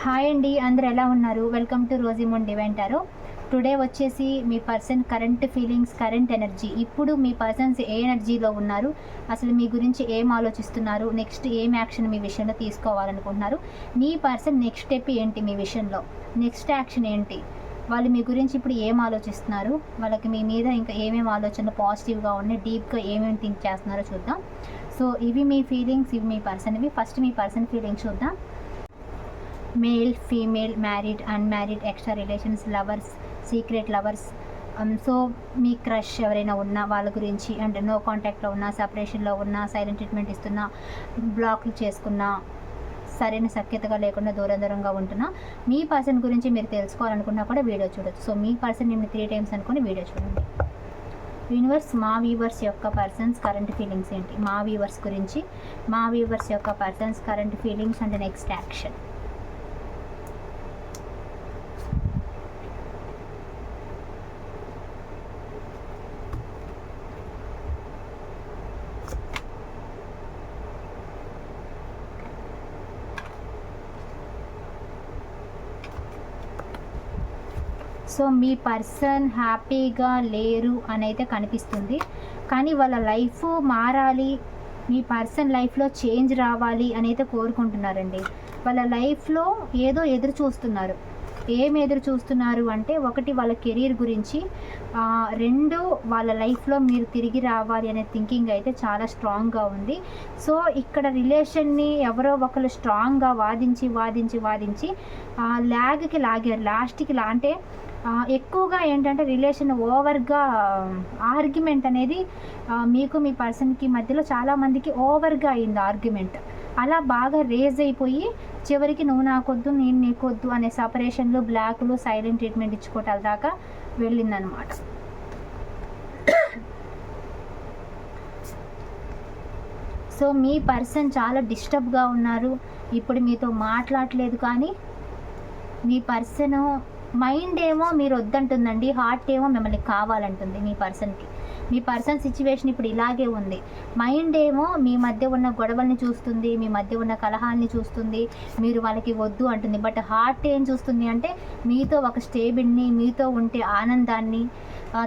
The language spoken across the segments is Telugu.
హాయ్ అండి అందరు ఎలా ఉన్నారు? వెల్కమ్ టు రోజిమోన్ డివెంటారో టుడే వచ్చేసి మీ person current feelings current energy ఇప్పుడు మీ పర్సన్స్ ఏ ఎనర్జీలో ఉన్నారు? అసలు మీ గురించి ఏం ఆలోచిస్తున్నారు? నెక్స్ట్ ఏం యాక్షన్ మీ విషయంలో తీసుకోవాలనుకుంటున్నారు? మీ పర్సన్ నెక్స్ట్ స్టెప్ ఏంటి మీ విషయంలో? నెక్స్ట్ యాక్షన్ ఏంటి? వాళ్ళు మీ గురించి ఇప్పుడు ఏం ఆలోచిస్తున్నారు? వాళ్ళకి మీ మీద ఇంకా ఏమేమి ఆలోచనలు పాజిటివ్గా ఉన్నాయి? డీప్గా ఏమేమి థింక్ చేస్తున్నారో చూద్దాం. సో ఇవి మీ ఫీలింగ్స్ ఇవి మీ పర్సన్ ఇవి ఫస్ట్ మీ పర్సన్ ఫీలింగ్స్ చూద్దాం. Male female married unmarried extra relations lovers secret lovers so మీ క్రష్ ఎవరైనా ఉన్నా వాళ్ళ గురించి అండ్ నో కాంటాక్ట్లో ఉన్నా సపరేషన్లో ఉన్నా సైలెంట్ ట్రీట్మెంట్ ఇస్తున్నా బ్లాక్లు చేసుకున్నా సరైన సఖ్యతగా లేకుండా దూరం దూరంగా ఉంటున్నా మీ పర్సన్ గురించి మీరు తెలుసుకోవాలనుకున్నా కూడా వీడియో చూడొచ్చు. సో మీ పర్సన్ నేను త్రీ టైమ్స్ అనుకుని వీడియో చూడండి. యూనివర్స్ మా వ్యూవర్స్ యొక్క పర్సన్స్ కరెంట్ ఫీలింగ్స్ ఏంటి? మా వ్యూవర్స్ గురించి మా వ్యూవర్స్ యొక్క persons current feelings and next action so me person హ్యాపీగా లేరు అని అయితే కనిపిస్తుంది. కానీ వాళ్ళ లైఫ్ మారాలి మీ పర్సన్ లైఫ్లో చేంజ్ రావాలి అని అయితే కోరుకుంటున్నారండి. వాళ్ళ లైఫ్లో ఏదో ఎదురు చూస్తున్నారు. ఏం ఎదురు చూస్తున్నారు అంటే ఒకటి వాళ్ళ కెరీర్ గురించి రెండు వాళ్ళ లైఫ్లో మీరు తిరిగి రావాలి అనే థింకింగ్ అయితే చాలా స్ట్రాంగ్గా ఉంది. సో ఇక్కడ రిలేషన్ని ఎవరో ఒకరు స్ట్రాంగ్గా వాదించి వాదించి వాదించి ల్యాగ్కి లాగారు లాస్ట్కి లా అంటే ఎక్కువగా ఏంటంటే రిలేషన్ ఓవర్గా ఆర్గ్యుమెంట్ అనేది మీకు మీ పర్సన్కి మధ్యలో చాలామందికి ఓవర్గా అయింది ఆర్గ్యుమెంట్. అలా బాగా రేజ్ అయిపోయి చివరికి నువ్వు నాకొద్దు నేను నీకొద్దు అనే సపరేషన్లు బ్లాక్లు సైలెంట్ ట్రీట్మెంట్ ఇచ్చుకోవటాల దాకా వెళ్ళిందనమాట సో మీ పర్సన్ చాలా డిస్టర్బ్గా ఉన్నారు. ఇప్పుడు మీతో మాట్లాడలేదు కానీ మీ పర్సన్ మైండ్ ఏమో మీరు వద్దంటుందండి హార్ట్ ఏమో మిమ్మల్ని కావాలంటుంది మీ పర్సన్కి. మీ పర్సన్ సిచ్యువేషన్ ఇప్పుడు ఇలాగే ఉంది. మైండ్ ఏమో మీ మధ్య ఉన్న గొడవల్ని చూస్తుంది మీ మధ్య ఉన్న కలహాల్ని చూస్తుంది మీరు వాళ్ళకి వద్దు అంటుంది. బట్ హార్ట్ ఏం చూస్తుంది అంటే మీతో ఒక స్టేబుల్ని మీతో ఉంటే ఆనందాన్ని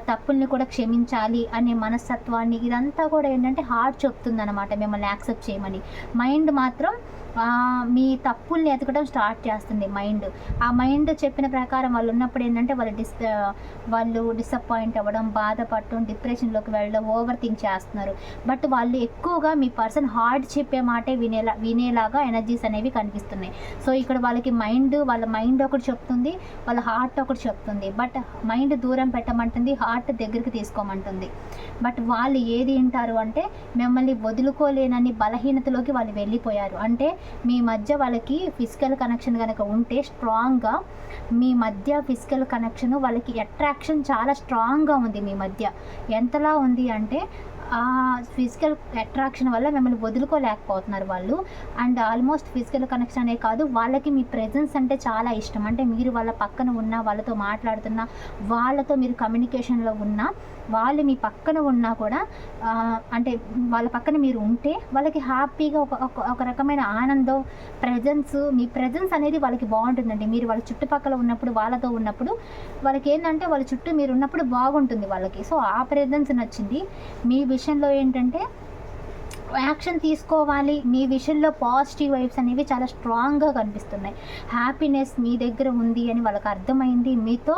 తప్పుల్ని కూడా క్షమించాలి అనే మనస్తత్వాన్ని ఇదంతా కూడా ఏంటంటే హార్ట్ చెప్తుంది అనమాట మిమ్మల్ని యాక్సెప్ట్ చేయమని. మైండ్ మాత్రం మీ తప్పుల్ని ఎతకడం స్టార్ట్ చేస్తుంది మైండ్. ఆ మైండ్ చెప్పిన ప్రకారం వాళ్ళు ఉన్నప్పుడు ఏంటంటే వాళ్ళు డిస్ వాళ్ళు డిసప్పాయింట్ అవ్వడం బాధపడటం డిప్రెషన్లోకి వెళ్ళడం ఓవర్ థింక్ చేస్తున్నారు. బట్ వాళ్ళు ఎక్కువగా మీ పర్సన్ హార్ట్ చెప్పే మాటే వినేలా వినేలాగా ఎనర్జీస్ అనేవి కనిపిస్తున్నాయి. సో ఇక్కడ వాళ్ళకి మైండ్ వాళ్ళ మైండ్ ఒకటి చెప్తుంది వాళ్ళ హార్ట్ ఒకటి చెప్తుంది. బట్ మైండ్ దూరం పెట్టమంటుంది హార్ట్ దగ్గరికి తీసుకోమంటుంది. బట్ వాళ్ళు ఏది వింటారు అంటే మిమ్మల్ని వదులుకోలేనని బలహీనతలోకి వాళ్ళు వెళ్ళిపోయారు. అంటే మీ మధ్య వాళ్ళకి ఫిజికల్ కనెక్షన్ కనుక ఉంటే స్ట్రాంగ్గా మీ మధ్య ఫిజికల్ కనెక్షన్ వాళ్ళకి అట్రాక్షన్ చాలా స్ట్రాంగ్గా ఉంది మీ మధ్య. ఎంతలా ఉంది అంటే ఆ ఫిజికల్ అట్రాక్షన్ వల్ల మిమ్మల్ని వదులుకోలేకపోతున్నారు వాళ్ళు. అండ్ ఆల్మోస్ట్ ఫిజికల్ కనెక్షన్ అనే కాదు వాళ్ళకి మీ ప్రెజెన్స్ అంటే చాలా ఇష్టం. అంటే మీరు వాళ్ళ పక్కన ఉన్నా వాళ్ళతో మాట్లాడుతున్నా వాళ్ళతో మీరు కమ్యూనికేషన్లో ఉన్నా వాళ్ళు మీ పక్కన ఉన్నా కూడా అంటే వాళ్ళ పక్కన మీరు ఉంటే వాళ్ళకి హ్యాపీగా ఒక ఒక- ఒక రకమైన ఆనందం ప్రజెన్స్ మీ ప్రజెన్స్ అనేది వాళ్ళకి బాగుంటుందండి. మీరు వాళ్ళ చుట్టుపక్కల ఉన్నప్పుడు వాళ్ళతో ఉన్నప్పుడు వాళ్ళకి ఏంటంటే వాళ్ళ చుట్టూ మీరు ఉన్నప్పుడు బాగుంటుంది వాళ్ళకి. సో ఆ ప్రజెన్స్ నచ్చింది. మీ విషయంలో ఏంటంటే యాక్షన్ తీసుకోవాలి. మీ విషయంలో పాజిటివ్ వైబ్స్ అనేవి చాలా స్ట్రాంగ్గా కనిపిస్తున్నాయి. హ్యాపీనెస్ మీ దగ్గర ఉంది అని వాళ్ళకి అర్థమైంది. మీతో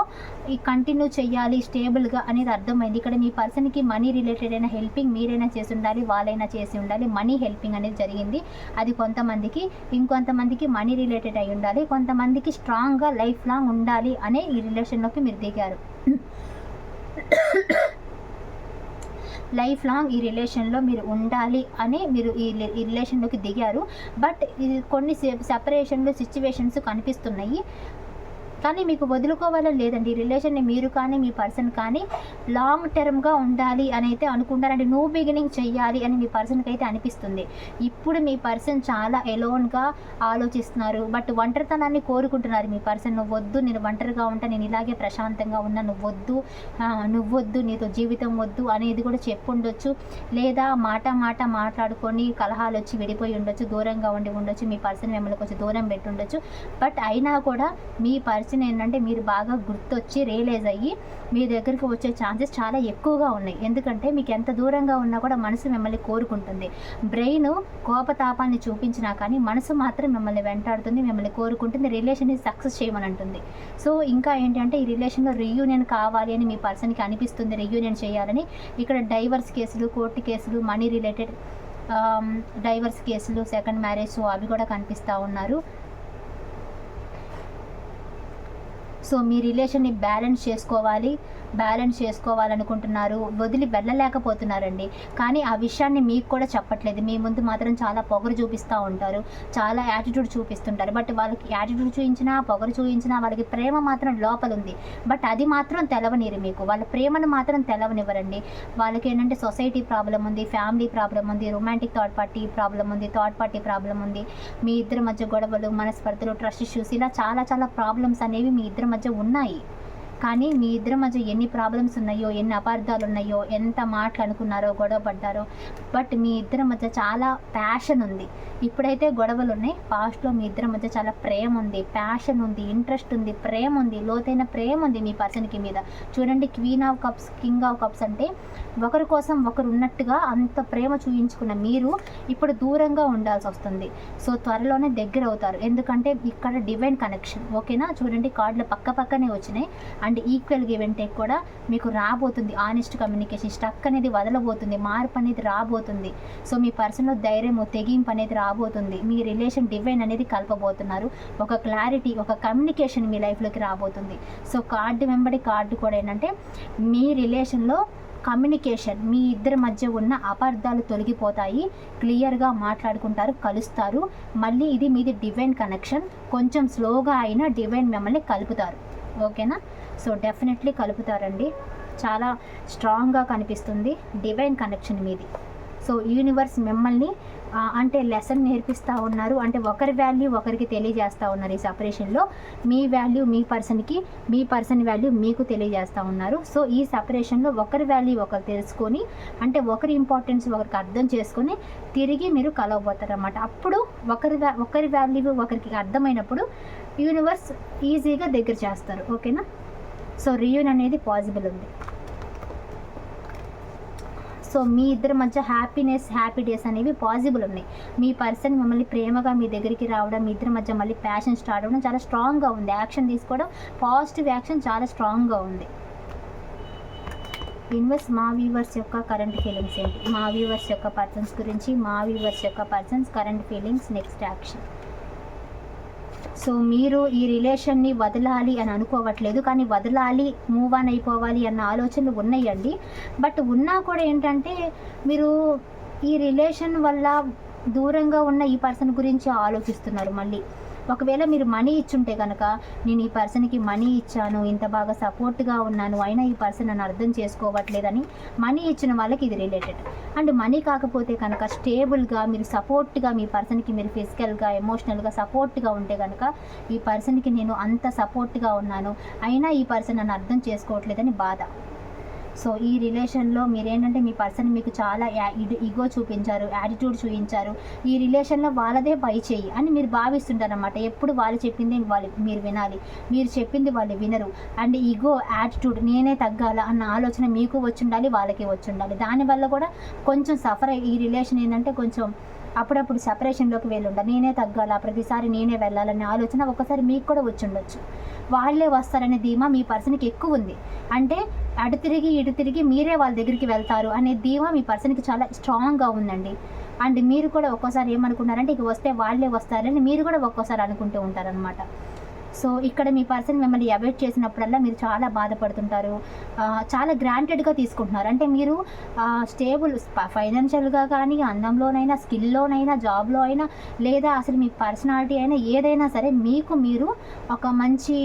ఈ కంటిన్యూ చేయాలి స్టేబుల్గా అనేది అర్థమైంది. ఇక్కడ మీ పర్సన్కి మనీ రిలేటెడ్ అయిన హెల్పింగ్ మీరైనా చేసి ఉండాలి వాళ్ళైనా చేసి ఉండాలి. మనీ హెల్పింగ్ అనేది జరిగింది. అది కొంతమందికి ఇంకొంతమందికి మనీ రిలేటెడ్ అయి ఉండాలి. కొంతమందికి స్ట్రాంగ్గా లైఫ్ లాంగ్ ఉండాలి అనే ఈ రిలేషన్లోకి మీరు దిగారు. లైఫ్ లాంగ్ ఈ రిలేషన్లో మీరు ఉండాలి అని మీరు ఈ రి- రిలేషన్లోకి దిగారు. బట్ ఇది కొన్ని సెపరేషన్లు సిచ్యువేషన్స్ కనిపిస్తున్నాయి. కానీ మీకు వదులుకోవాలని లేదండి. రిలేషన్ని మీరు కానీ మీ పర్సన్ కానీ లాంగ్ టర్మ్గా ఉండాలి అని అయితే అనుకుంటారండి. న్యూ బిగినింగ్ చెయ్యాలి అని మీ పర్సన్కి అయితే అనిపిస్తుంది. ఇప్పుడు మీ పర్సన్ చాలా ఎలోన్గా ఆలోచిస్తున్నారు. బట్ ఒంటరితనాన్ని కోరుకుంటున్నారు. మీ పర్సన్ నువ్వు వద్దు నేను ఒంటరిగా ఉంటా నేను ఇలాగే ప్రశాంతంగా ఉన్నా నువ్వు వద్దు ఆ, నువ్వు వద్దు నీతో జీవితం వద్దు అనేది కూడా చెప్పుండొచ్చు. లేదా మాట మాట మాట్లాడుకొని కలహాలు వచ్చి విడిపోయి ఉండొచ్చు దూరంగా ఉండి ఉండొచ్చు మీ పర్సన్ మిమ్మల్ని కొంచెం దూరం పెట్టి ఉండొచ్చు బట్ అయినా కూడా మీ పర్సన్ ఏంటంటే మీరు బాగా గుర్తొచ్చి రియలైజ్ అయ్యి మీ దగ్గరికి వచ్చే ఛాన్సెస్ చాలా ఎక్కువగా ఉన్నాయి. ఎందుకంటే మీకు ఎంత దూరంగా ఉన్నా కూడా మనసు మిమ్మల్ని కోరుకుంటుంది. బ్రెయిన్ కోపతాపాన్ని చూపించినా కానీ మనసు మాత్రం మిమ్మల్ని వెంటాడుతుంది మిమ్మల్ని కోరుకుంటుంది రిలేషన్ని సక్సెస్ చేయమని అంటుంది. సో ఇంకా ఏంటంటే ఈ రిలేషన్లో రీయూనియన్ కావాలి అని మీ పర్సన్కి అనిపిస్తుంది రీయూనియన్ చేయాలని. ఇక్కడ డైవర్స్ కేసులు కోర్టు కేసులు మనీ రిలేటెడ్ డైవర్స్ కేసులు సెకండ్ మ్యారేజ్ అవి కూడా కనిపిస్తూ ఉన్నారు. సో మీ రిలేషన్ని బ్యాలెన్స్ చేసుకోవాలి. బ్యాలెన్స్ చేసుకోవాలనుకుంటున్నారు వదిలి వెళ్ళలేకపోతున్నారండి. కానీ ఆ విషయాన్ని మీకు కూడా చెప్పట్లేదు. మీ ముందు మాత్రం చాలా పొగరు చూపిస్తూ ఉంటారు చాలా యాటిట్యూడ్ చూపిస్తుంటారు. బట్ వాళ్ళకి యాటిట్యూడ్ చూపించినా పొగరు చూపించినా వాళ్ళకి ప్రేమ మాత్రం లోపల ఉంది బట్ అది మాత్రం తెలవనిరు మీకు. వాళ్ళ ప్రేమను మాత్రం తెలవనివ్వరండి. వాళ్ళకి ఏంటంటే సొసైటీ ప్రాబ్లం ఉంది ఫ్యామిలీ ప్రాబ్లం ఉంది రొమాంటిక్ థర్డ్ పార్టీ ప్రాబ్లం ఉంది థర్డ్ పార్టీ ప్రాబ్లం ఉంది. మీ ఇద్దరి మధ్య గొడవలు మనస్పర్ధలు ట్రస్ట్ ఇష్యూస్ ఇలా చాలా చాలా ప్రాబ్లమ్స్ అనేవి మీ ఇద్దరి మధ్య ఉన్నాయి. కానీ మీ ఇద్దరి మధ్య ఎన్ని ప్రాబ్లమ్స్ ఉన్నాయో ఎన్ని అపార్థాలు ఉన్నాయో ఎంత మాటలు అనుకున్నారో గొడవ పడ్డారో బట్ మీ ఇద్దరి మధ్య చాలా ప్యాషన్ ఉంది. ఇప్పుడైతే గొడవలు ఉన్నాయి పాస్ట్లో మీ ఇద్దరి మధ్య చాలా ప్రేమ ఉంది ప్యాషన్ ఉంది ఇంట్రెస్ట్ ఉంది ప్రేమ ఉంది లోతైన ప్రేమ ఉంది మీ పర్సన్కి మీద. చూడండి queen of cups king of cups అంటే ఒకరి కోసం ఒకరు ఉన్నట్టుగా అంత ప్రేమ చూయించుకున్న మీరు ఇప్పుడు దూరంగా ఉండాల్సి వస్తుంది. సో త్వరలోనే దగ్గర అవుతారు. ఎందుకంటే ఇక్కడ డివైన్ కనెక్షన్ ఓకేనా చూడండి కార్డులు పక్క పక్కనే వచ్చినాయి. అండ్ ఈక్వల్ గివ్ కూడా మీకు రాబోతుంది. ఆనెస్ట్ కమ్యూనికేషన్ స్టక్ అనేది వదలబోతుంది. మార్పు అనేది రాబోతుంది. సో మీ పర్సన్లో ధైర్యము తెగింపు అనేది రా రాబోతుంది. మీ రిలేషన్ డివైన్ అనేది కలపబోతున్నారు. ఒక క్లారిటీ ఒక కమ్యూనికేషన్ మీ లైఫ్లోకి రాబోతుంది. సో కార్డు వెంబడి కార్డు కూడా ఏంటంటే మీ రిలేషన్లో కమ్యూనికేషన్ మీ ఇద్దరి మధ్య ఉన్న అపార్థాలు తొలగిపోతాయి. క్లియర్గా మాట్లాడుకుంటారు కలుస్తారు. మళ్ళీ ఇది మీది డివైన్ కనెక్షన్. కొంచెం స్లోగా అయినా డివైన్ మిమ్మల్ని కలుపుతారు. ఓకేనా? సో డెఫినెట్లీ కలుపుతారండి. చాలా స్ట్రాంగ్గా కనిపిస్తుంది డివైన్ కనెక్షన్ మీది. సో యూనివర్స్ మిమ్మల్ని అంటే లెసన్ నేర్పిస్తూ ఉన్నారు. అంటే ఒకరి వాల్యూ ఒకరికి తెలియజేస్తూ ఉన్నారు ఈ సపరేషన్లో మీ వాల్యూ మీ పర్సన్కి మీ పర్సన్ వాల్యూ మీకు తెలియజేస్తూ ఉన్నారు. సో ఈ సపరేషన్లో ఒకరి వాల్యూ ఒకరు తెలుసుకొని అంటే ఒకరి ఇంపార్టెన్స్ ఒకరికి అర్థం చేసుకొని తిరిగి మీరు కలవబోతారు అన్నమాట అప్పుడు ఒకరి ఒకరి వాల్యూ ఒకరికి అర్థమైనప్పుడు యూనివర్స్ ఈజీగా దగ్గర చేస్తారు. ఓకేనా సో రియూన్ అనేది పాసిబుల్ ఉంది. సో మీ ఇద్దరి మధ్య హ్యాపీనెస్ హ్యాపీ డేస్ అనేవి పాసిబుల్ ఉన్నాయి. మీ పర్సన్ మిమ్మల్ని ప్రేమగా మీ దగ్గరికి రావడం మీ ఇద్దరి మధ్య మళ్ళీ ప్యాషన్ స్టార్ట్ అవ్వడం చాలా స్ట్రాంగ్గా ఉంది. యాక్షన్ తీసుకోవడం పాజిటివ్ యాక్షన్ చాలా స్ట్రాంగ్గా ఉంది. ఇన్వెస్ట్ మా వ్యూవర్స్ యొక్క కరెంట్ ఫీలింగ్స్ ఏంటి? మా వ్యూవర్స్ యొక్క పర్సన్స్ గురించి మా వ్యూవర్స్ యొక్క persons current feelings next action so మీరు ఈ రిలేషన్ని వదలాలి అని అనుకోవట్లేదు కానీ వదలాలి మూవ్ ఆన్ అయిపోవాలి అన్న ఆలోచనలు ఉన్నాయండి. బట్ ఉన్నా కూడా ఏంటంటే మీరు ఈ రిలేషన్ వల్ల దూరంగా ఉన్న ఈ పర్సన్ గురించి ఆలోచిస్తున్నారు మళ్ళీ. ఒకవేళ మీరు మనీ ఇచ్చుంటే కనుక నేను ఈ పర్సన్కి మనీ ఇచ్చాను ఇంత బాగా సపోర్ట్గా ఉన్నాను అయినా ఈ పర్సన్ నన్ను అర్థం చేసుకోవట్లేదని మనీ ఇచ్చిన వాళ్ళకి ఇది రిలేటెడ్ అండ్ మనీ కాకపోతే కనుక స్టేబుల్గా మీరు సపోర్ట్గా మీ పర్సన్కి మీరు ఫిజికల్గా ఎమోషనల్గా సపోర్ట్గా ఉంటే కనుక ఈ పర్సన్కి నేను అంత సపోర్ట్గా ఉన్నాను అయినా ఈ పర్సన్ నన్ను అర్థం చేసుకోవట్లేదని బాధ. సో ఈ రిలేషన్లో మీరేంటంటే మీ పర్సన్ మీకు చాలా ఈగో చూపించారు యాటిట్యూడ్ చూపించారు. ఈ రిలేషన్లో వాళ్ళదే పై చేయి అని మీరు భావిస్తుంటారు అనమాట ఎప్పుడు వాళ్ళు చెప్పింది వాళ్ళు మీరు వినాలి. మీరు చెప్పింది వాళ్ళు వినరు. అండ్ ఈగో యాటిట్యూడ్ నేనే తగ్గాల అన్న ఆలోచన మీకు వచ్చి ఉండాలి వాళ్ళకి వచ్చి ఉండాలి దానివల్ల కూడా కొంచెం సఫర్ ఈ రిలేషన్ ఏంటంటే కొంచెం అప్పుడప్పుడు సపరేషన్లోకి వెళ్ళుండ. నేనే తగ్గాల ప్రతిసారి నేనే వెళ్ళాలనే ఆలోచన ఒకసారి మీకు కూడా వచ్చి ఉండొచ్చు వాళ్ళే వస్తారనే ధీమా మీ పర్సన్కి ఎక్కువ ఉంది. అంటే అటు తిరిగి ఇటు తిరిగి మీరే వాళ్ళ దగ్గరికి వెళ్తారు అనే ధీమా మీ పర్సన్కి చాలా స్ట్రాంగ్గా ఉందండి. అండ్ మీరు కూడా ఒక్కోసారి ఏమనుకున్నారంటే ఇక వస్తే వాళ్ళే వస్తారని మీరు కూడా ఒక్కోసారి అనుకుంటూ ఉంటారనమాట సో ఇక్కడ మీ పర్సన్ మిమ్మల్ని అవాయిడ్ చేసినప్పుడల్లా మీరు చాలా బాధపడుతుంటారు. చాలా గ్రాంటెడ్గా తీసుకుంటున్నారు. అంటే మీరు స్టేబుల్ ఫైనాన్షియల్గా కానీ అందంలోనైనా స్కిల్లోనైనా జాబ్లో అయినా లేదా అసలు మీ పర్సనాలిటీ అయినా ఏదైనా సరే మీకు మీరు ఒక మంచి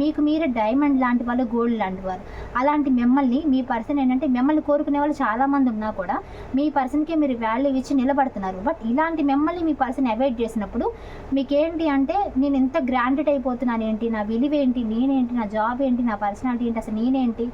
మీకు మీరే డైమండ్ లాంటి వాళ్ళు గోల్డ్ లాంటి వారు. అలాంటి మిమ్మల్ని మీ పర్సన్ ఏంటంటే మిమ్మల్ని కోరుకునే వాళ్ళు చాలామంది ఉన్నా కూడా మీ పర్సన్కే మీరు వాల్యూ ఇచ్చి నిలబడుతున్నారు. బట్ ఇలాంటి మిమ్మల్ని మీ పర్సన్ అవాయిడ్ చేసినప్పుడు మీకేంటి అంటే నేను ఎంత గ్రాంటెడ్ అయిపోతున్నాను నేనేంటి నా విలువేంటి? నేనేంటి? నా జాబ్ ఏంటి? నా పర్సనాలిటీ ఏంటి? అసలు నేనేంటి?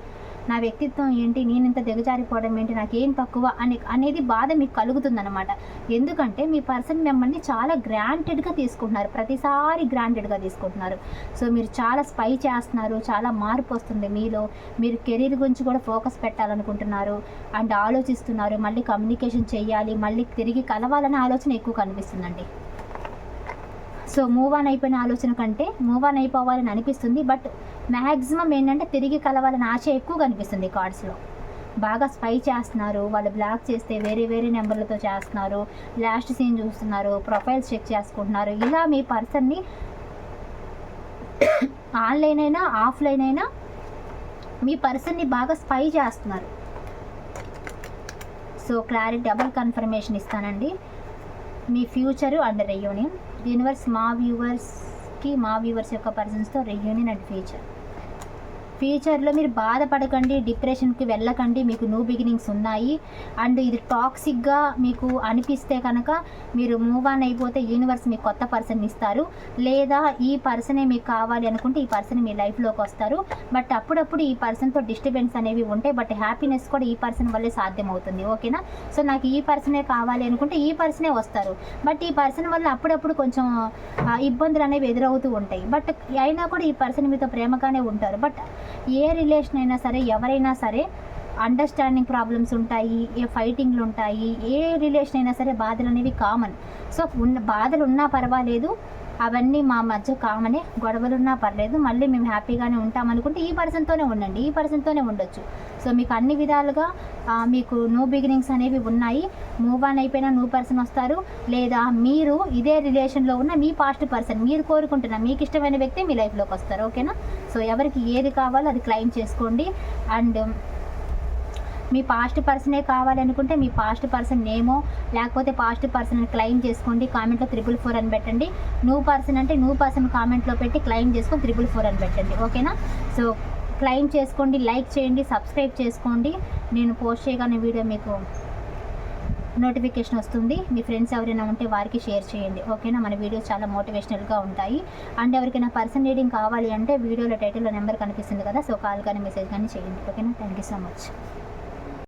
నా వ్యక్తిత్వం ఏంటి? నేను ఇంత దిగజారిపోవడం ఏంటి? నాకేం తక్కువ? అనే అనేది బాధ మీకు కలుగుతుందన్నమాట. ఎందుకంటే మీ పర్సన్ మిమ్మల్ని చాలా గ్రాంటెడ్గా తీసుకుంటున్నారు. ప్రతిసారి గ్రాంటెడ్గా తీసుకుంటున్నారు. సో మీరు చాలా స్పై చేస్తున్నారు. చాలా మార్పు వస్తుంది మీలో. మీరు కెరీర్ గురించి కూడా ఫోకస్ పెట్టాలనుకుంటున్నారు. అండ్ ఆలోచిస్తున్నారు. మళ్ళీ కమ్యూనికేషన్ చేయాలి. మళ్ళీ తిరిగి కలవాలనే ఆలోచన ఎక్కువ కనిపిస్తుందండి. సో మూవ్ ఆన్ అయిపోయిన ఆలోచన కంటే మూవ్ ఆన్ అయిపోవాలని అనిపిస్తుంది. బట్ మ్యాక్సిమం ఏంటంటే తిరిగి కలవాలని ఆశ ఎక్కువ కనిపిస్తుంది కార్డ్స్లో బాగా స్పై చేస్తున్నారు. వాళ్ళు బ్లాక్ చేస్తే వేరే వేరే నెంబర్లతో చేస్తున్నారు. లాస్ట్ సీన్ చూస్తున్నారు. ప్రొఫైల్స్ చెక్ చేసుకుంటున్నారు. ఇలా మీ పర్సన్ని ఆన్లైన్ అయినా ఆఫ్లైన్ అయినా మీ పర్సన్ని బాగా స్పై చేస్తున్నారు. సో క్లారిటీ డబుల్ కన్ఫర్మేషన్ ఇస్తానండి. మీ ఫ్యూచరు అండర్ యూనియన్ యూనివర్స్ మా వ్యూవర్స్కి మా వ్యూవర్స్ యొక్క పర్సన్స్తో రెయూనియన్ అండ్ ఫ్యూచర్ ఫ్యూచర్లో మీరు బాధపడకండి డిప్రెషన్కి వెళ్ళకండి మీకు న్యూ బిగినింగ్స్ ఉన్నాయి. అండ్ ఇది టాక్సిక్గా మీకు అనిపిస్తే కనుక మీరు మూవ్ ఆన్ అయిపోతే యూనివర్స్ మీకు కొత్త పర్సన్ ఇస్తారు. లేదా ఈ పర్సనే మీకు కావాలి అనుకుంటే ఈ పర్సన్ మీ లైఫ్లోకి వస్తారు. బట్ అప్పుడప్పుడు ఈ పర్సన్తో డిస్టర్బెన్స్ అనేవి ఉంటాయి బట్ హ్యాపీనెస్ కూడా ఈ పర్సన్ వల్లే సాధ్యమవుతుంది. ఓకేనా? సో నాకు ఈ పర్సనే కావాలి అనుకుంటే ఈ పర్సనే వస్తారు. బట్ ఈ పర్సన్ వల్ల అప్పుడప్పుడు కొంచెం ఇబ్బందులు అనేవి ఎదురవుతూ ఉంటాయి. బట్ అయినా కూడా ఈ పర్సన్ మీతో ప్రేమగానే ఉంటారు. బట్ ఏ రిలేషన్ అయినా సరే ఎవరైనా సరే అండర్స్టాండింగ్ ప్రాబ్లమ్స్ ఉంటాయి ఏ ఫైటింగ్లు ఉంటాయి ఏ రిలేషన్ అయినా సరే బాధలు అనేవి కామన్ సో ఉన్న బాధలు ఉన్నా పర్వాలేదు అవన్నీ మా మధ్య కామనే గొడవలు ఉన్నా పర్లేదు మళ్ళీ మేము హ్యాపీగానే ఉంటాం అనుకుంటే ఈ పర్సన్తోనే ఉండండి ఈ పర్సన్తోనే ఉండొచ్చు. సో మీకు అన్ని విధాలుగా మీకు న్యూ బిగినింగ్స్ అనేవి ఉన్నాయి. మూవ్ ఆన్ అయిపోయిన న్యూ పర్సన్ వస్తారు. లేదా మీరు ఇదే రిలేషన్లో ఉన్న మీ పాస్ట్ పర్సన్ మీరు కోరుకుంటున్న మీకు ఇష్టమైన వ్యక్తి మీ లైఫ్లోకి వస్తారు. ఓకేనా సో ఎవరికి ఏది కావాలో అది క్లెయిమ్ చేసుకోండి. అండ్ um, మీ పాస్ట్ పర్సనే కావాలనుకుంటే మీ పాస్ట్ పర్సన్ నేమో లేకపోతే పాస్ట్ పర్సన్ క్లెయిమ్ చేసుకోండి. కామెంట్లో త్రిపుల్ ఫోర్ అని పెట్టండి. న్యూ పర్సన్ అంటే న్యూ పర్సన్ కామెంట్లో పెట్టి క్లెయిమ్ చేసుకొని త్రిపుల్ ఫోర్ అని పెట్టండి. ఓకేనా సో క్లెయిమ్ చేసుకోండి లైక్ చేయండి సబ్స్క్రైబ్ చేసుకోండి. నేను పోస్ట్ చేయగానే వీడియో మీకు నోటిఫికేషన్ వస్తుంది. మీ ఫ్రెండ్స్ ఎవరైనా ఉంటే వారికి షేర్ చేయండి. ఓకేనా మన వీడియోస్ చాలా మోటివేషనల్గా ఉంటాయి. అండ్ ఎవరికైనా పర్సన్ రీడింగ్ కావాలి అంటే వీడియోలో టైటిల్లో నెంబర్ కనిపిస్తుంది కదా సో కాల్ కానీ మెసేజ్ కానీ చేయండి. ఓకేనా థ్యాంక్ యూ సో మచ్